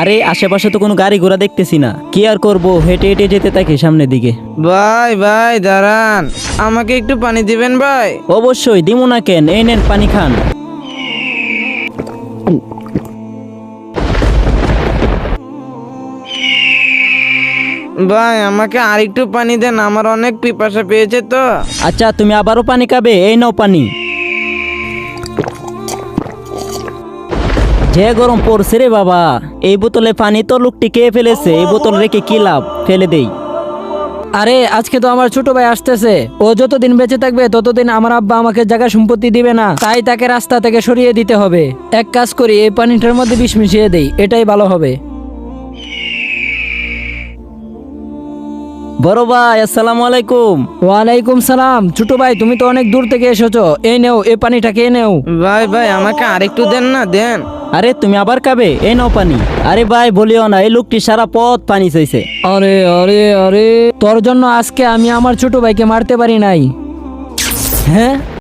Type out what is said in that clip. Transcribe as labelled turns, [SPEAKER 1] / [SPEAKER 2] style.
[SPEAKER 1] আরে আশেপাশে তো কোনো গাড়ি ঘোড়া দেখতেছি না। কি আর করব? হেঁটে হেঁটে যেতে থাকি সামনের দিকে।
[SPEAKER 2] ভাই ভাই দাঁড়ান। আমাকে একটু পানি দিবেন ভাই?
[SPEAKER 1] অবশ্যই দিমু না কেন। এই নেন পানি খান।
[SPEAKER 2] ভাই আমাকে আরেকটু পানি দেন। আমার অনেক পিপাসা পেয়েছে তো।
[SPEAKER 1] আচ্ছা তুমি আবারও পানি খাবে? এই নাও পানি। যে গরম পড়ছে রে বাবা, এই বোতলে পানি তো লোকটি খেয়ে ফেলেছে, এই বোতল রেখে কি লাভ? ফেলে দেই।
[SPEAKER 3] আরে, আজকে তো আমার ছোট ভাই আসতেছে। ও যতদিন বেঁচে থাকবে, ততদিন আমার আব্বা আমাকে জায়গা সম্পত্তি দিবে না। তাই তাকে রাস্তা থেকে সরিয়ে দিতে হবে। এক কাজ করি, এই পানিটার মধ্যে বিষ মিশিয়ে দেই, এটাই ভালো হবে।
[SPEAKER 1] বড় ভাই আসসালামু আলাইকুম।
[SPEAKER 3] ওয়ালাইকুম সালাম। ছোট ভাই তুমি তো অনেক দূর থেকে এসেছ। এই নেও এই পানিটা খেয়ে নেও।
[SPEAKER 2] ভাই ভাই আমাকে আরেকটু দেন না দেন।
[SPEAKER 1] আরে তুমি আবার খাবে? এই নাও পানি। আরে ভাই বলিও না এই লোকটি সারা পথ পানি চাইছে।
[SPEAKER 3] আরে আরে আরে তোর জন্য আজকে আমি আমার ছোট ভাইকে মারতে পারি নাই। হ্যাঁ?